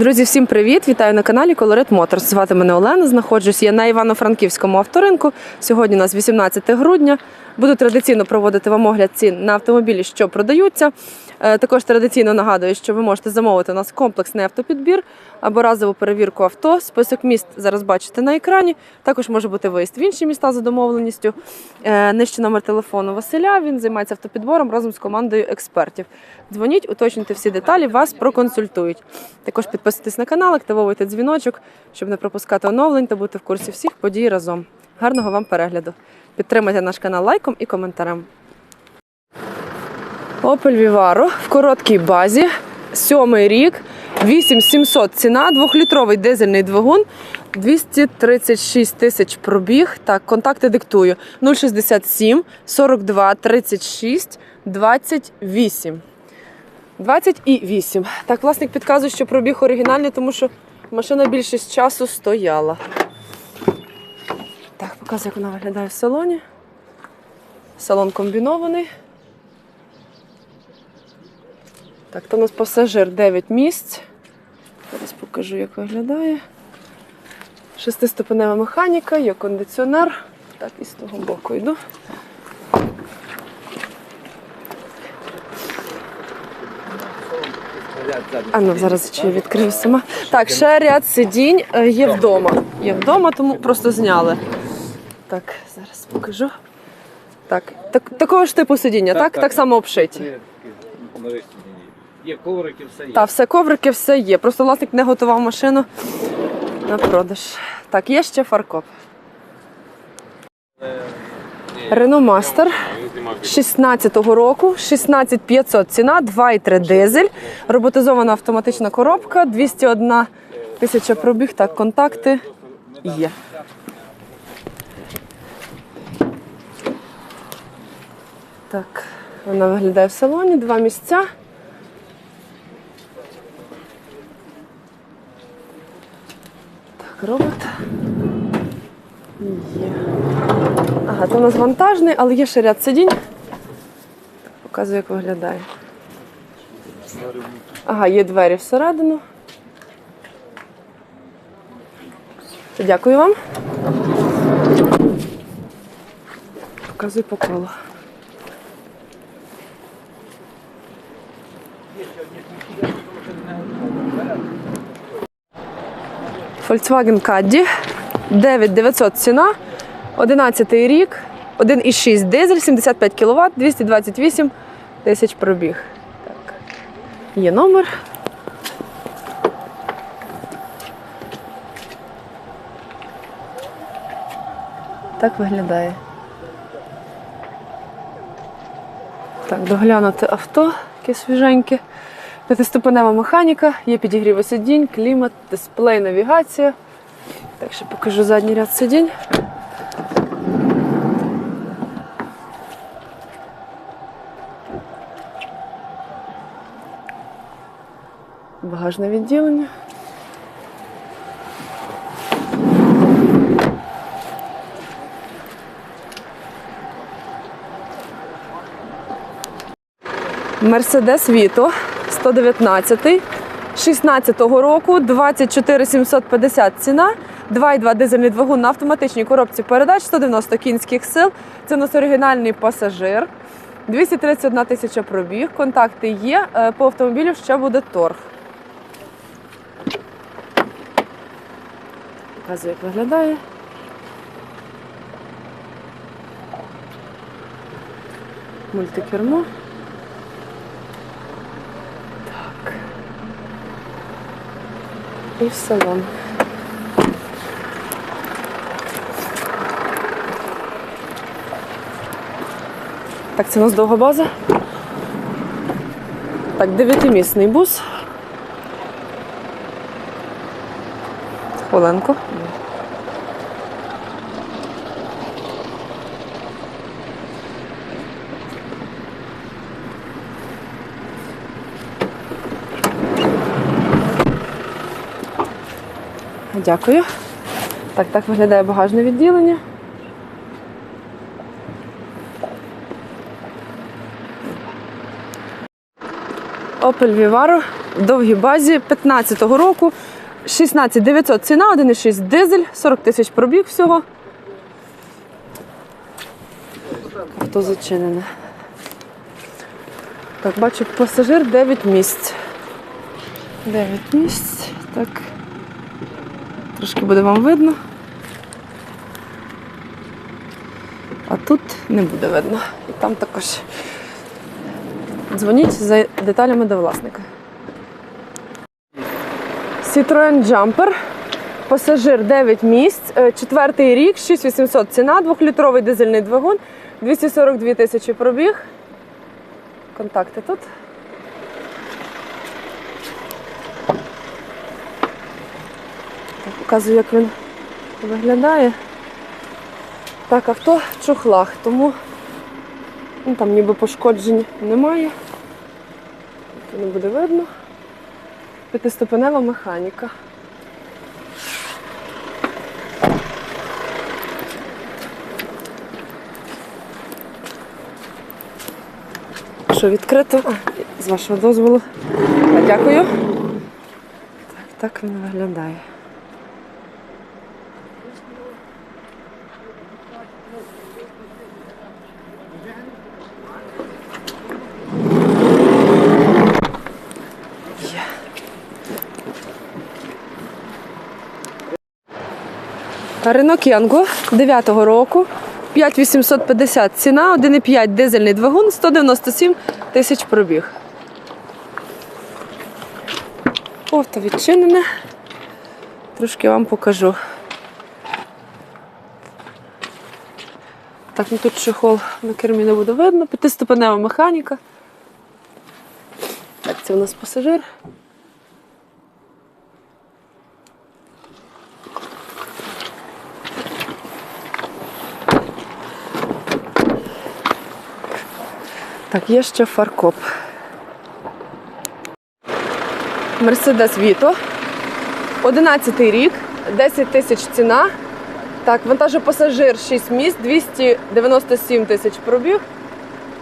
Друзі, всім привіт! Вітаю на каналі Colorit Motors. Звати мене Олена. Знаходжусь я на Івано-Франківському авторинку. Сьогодні у нас 18 грудня. Буду традиційно проводити вам огляд цін на автомобілі, що продаються. Е, Також традиційно нагадую, що ви можете замовити у нас комплексний автопідбір або разову перевірку авто. Список міст зараз бачите на екрані. Також може бути виїзд в інші міста за домовленістю. Е, Нижче номер телефону Василя. Він займається автопідбором разом з командою експертів. Дзвоніть, уточнюйте всі деталі, вас проконсультують. Також підписуйтесь на канал, активовуйте дзвіночок, щоб не пропускати оновлень та бути в курсі всіх подій разом. Гарного вам перегляду! Підтримайте наш канал лайком і коментарем. Opel Vivaro в короткій базі, сьомий рік, 8700 ціна, двохлітровий дизельний двигун, 236 тисяч пробіг. Так, контакти диктую 067 42 36 28. 28. Так, власник підказує, що пробіг оригінальний, тому що машина більшість часу стояла. Так, показую, як вона виглядає в салоні. Салон комбінований. Так, то у нас пасажир 9 місць. Зараз покажу, як виглядає. Шестиступенева механіка, є кондиціонер. Так, і з того боку йду. А ну зараз чи я відкрию сама. Так, ще ряд сидінь е, є вдома. Є вдома, тому просто зняли. Так, зараз покажу. Так, так такого ж типу сидіння, так? Так, Так, так. само обшиті. Є коврики, все є. Та все коврики, все є. Просто власник не готував машину на продаж. Так, є ще фаркоп. Renault Master 16-го року, 16500 ціна, 2,3 дизель, роботизована автоматична коробка, 201 тисяча пробіг. Так, контакти є. Так, вона виглядає в салоні, два місця. Так, робот. Є. Ага, це у нас вантажний, але є ще ряд сидінь. Показую, як виглядає. Ага, є двері всередину. Дякую вам. Показую по колу. Volkswagen Caddy 9900 ціна, 11 рік, 1,6 дизель, 75 кВт, 228 тисяч пробіг. Так. Є номер. Так виглядає. Так, доглянути авто, яке свіженьке. П'ятиступенева механіка, є підігріви сидінь, клімат, дисплей, навігація. Так, ще покажу задній ряд сидінь. Багажне відділення. Мерседес Віто 119 16-го року, 24 750 ціна, 2,2 дизельний двигун на автоматичній коробці передач, 190 кінських сил. Це у нас оригінальний пасажир. 231 тисяча пробіг, контакти є. Е, По автомобілю ще буде торг. Показую, як виглядає. Мультикермо. Так. І в салон. Так, це у нас довга база. Так, дев'ятимісний бус. Хвилинку. Дякую. Так, так виглядає багажне відділення. Opel Vivaro в довгій базі 15-го року. 16 900 ціна, 1,6 дизель, 40 тисяч пробіг всього. Авто зачинене. Так, бачу, пасажир 9 місць. 9 місць. Так. Трошки буде вам видно. А тут не буде видно. І там також. Дзвоніть за деталями до власника. Citroen Jumper. Пасажир 9 місць, е, четвертий рік, 6800 ціна, двохлітровий дизельний двигун, 242 тисячі пробіг. Контакти тут. Так, показую, як він виглядає. Так, авто в чохлах, тому ну, там ніби пошкоджень немає. Тут не буде видно. П'ятиступенева механіка. Що відкрито? З вашого дозволу. Дякую. Так, так він виглядає. Рено Кенго 9-го року. 5850 ціна, 1,5 дизельний двигун, 197 тисяч пробіг. Авто відчинене. Трошки вам покажу. Так, ну тут чехол на кермі не буде видно. П'ятиступенева механіка. Так, це у нас пасажир. Так, є ще фаркоп. Мерседес Віто. 11 рік, 10 тисяч ціна. Так, вантажопасажир 6 місць, 297 тисяч пробіг.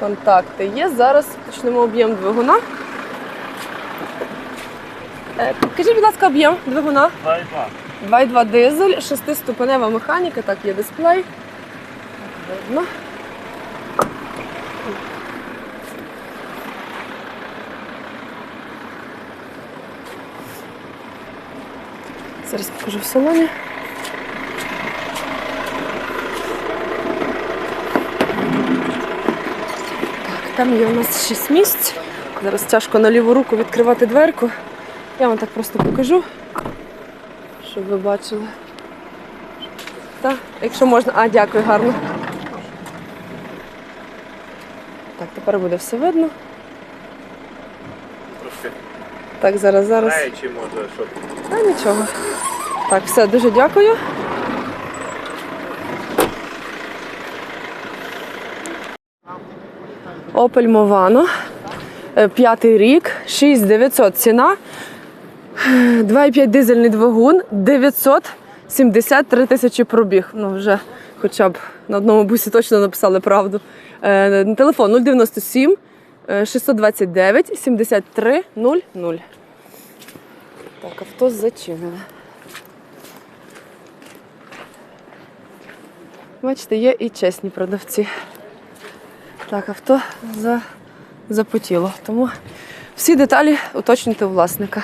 Контакти є. Зараз почнемо об'єм двигуна. Е, Покажіть, будь ласка, об'єм двигуна. 2,2. 2,2 дизель, шестиступенева механіка, так, є дисплей. Видно. Зараз покажу в салоні. Так, там є у нас 6 місць. Зараз тяжко на ліву руку відкривати дверку. Я вам так просто покажу щоб ви бачили. Так, якщо можна. А, дякую, гарно. Так, тепер буде все видно. Трошки Так, зараз, зараз. Та нічого. Так, все, дуже дякую. Opel Movano. Е, П'ятий рік, 6900 ціна. 2,5 дизельний двигун, 973 тисячі пробіг. Ну, вже хоча б на одному бусі точно написали правду. Е, телефон 097 е, 629 73 00. Так, авто зачинене. Бачите, є і чесні продавці. Так, авто за... запотіло. Тому всі деталі уточнюйте у власника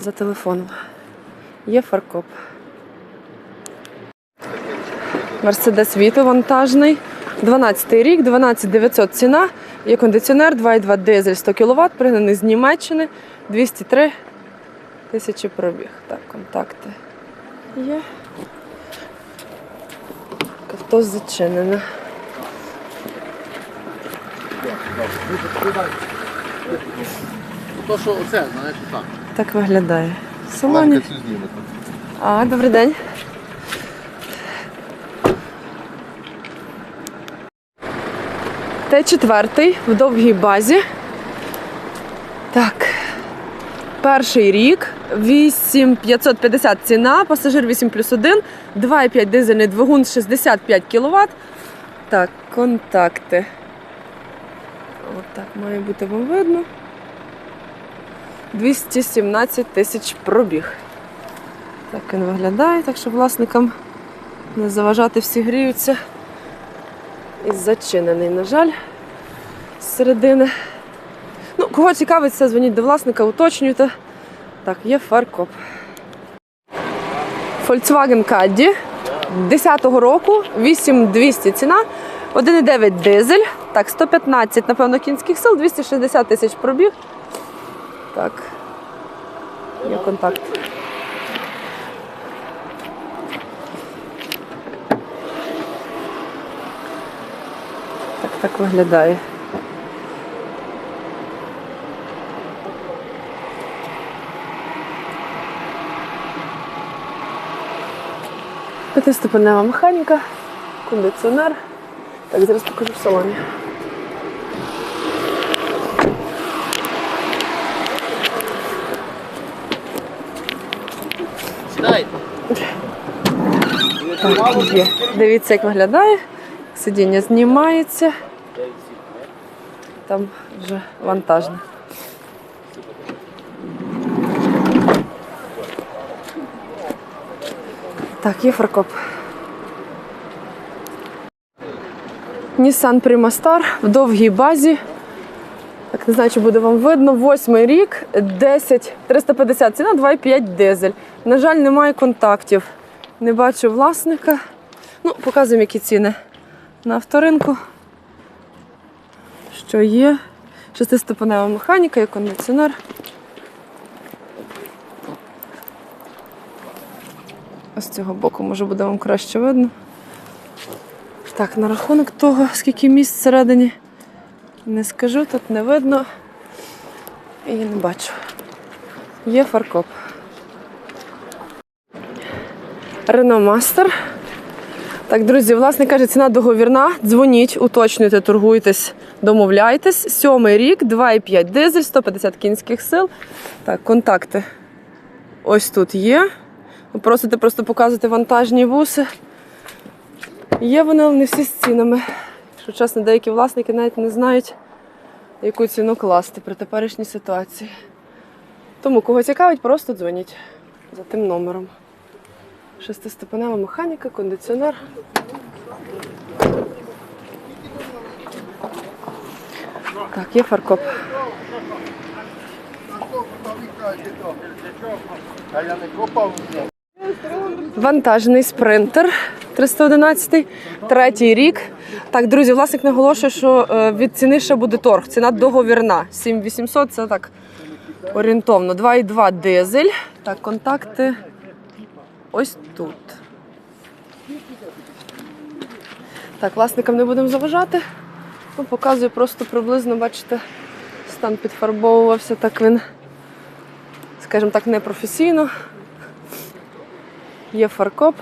за телефоном. Є фаркоп. Мерседес Віто вантажний. 12 рік, 12 900 ціна. Є кондиціонер, 2,2 дизель 100 кВт, пригнаний з Німеччини, 203 тисячі пробіг. Так, контакти є. Авто зачинене. То, що оце, знаєш, так. Так виглядає. Салоні. А, добрий день. Т4 в довгій базі. Так. Перший рік, 8550 ціна, пасажир 8 плюс 1, 2,5 дизельний двигун 65 кВт. Так, контакти. Отак має бути вам видно. 217 тисяч пробіг. Так він виглядає, так що власникам не заважати всі гріються. І зачинений, на жаль, з середини. Ну, кого цікавиться, дзвоніть до власника, уточнюйте. Так, є фаркоп. Volkswagen Caddy 10-го року, 8200 ціна, 1,9 дизель, так, 115, напевно, кінських сил, 260 тисяч пробіг. Так, є контакт. Так, так виглядає. П'ятиступенева механіка, кондиціонер. Так, зараз покажу в салоні. Так, є. Дивіться, як виглядає. Сидіння знімається. Там вже вантажне. Так, є фаркоп. Nissan Star в довгій базі. Так, не знаю, чи буде вам видно. Восьмий рік, 10, 350 ціна, 2,5 дизель. На жаль, немає контактів. Не бачу власника. Ну, показуємо, які ціни на авторинку. Що є? Шестиступенева механіка, є кондиціонер. З цього боку, може буде вам краще видно. Так, на рахунок того, скільки місць всередині, не скажу, тут не видно. І не бачу. Є фаркоп. Renault Master. Так, друзі, власник каже, ціна договірна. Дзвоніть, уточнюйте, торгуйтесь, домовляйтесь. Сьомий рік, 2,5 дизель, 150 кінських сил. Так, контакти ось тут є. Ви просите просто показувати вантажні вуси. Є вони, але не всі з цінами. Якщо чесно, деякі власники навіть не знають, яку ціну класти при теперішній ситуації. Тому, кого цікавить, просто дзвоніть за тим номером. Шестиступенева механіка, кондиціонер. Так, є фаркоп. Вантажний спринтер 311, третій рік. Так, друзі, власник наголошує, що е, від ціни ще буде торг. Ціна договірна. 7800 це так орієнтовно. 2,2 дизель. Так, контакти ось тут. Так, власникам не будемо заважати. Ну, показую просто приблизно, бачите, стан підфарбовувався, так він, скажімо так, непрофесійно. Є фаркоп.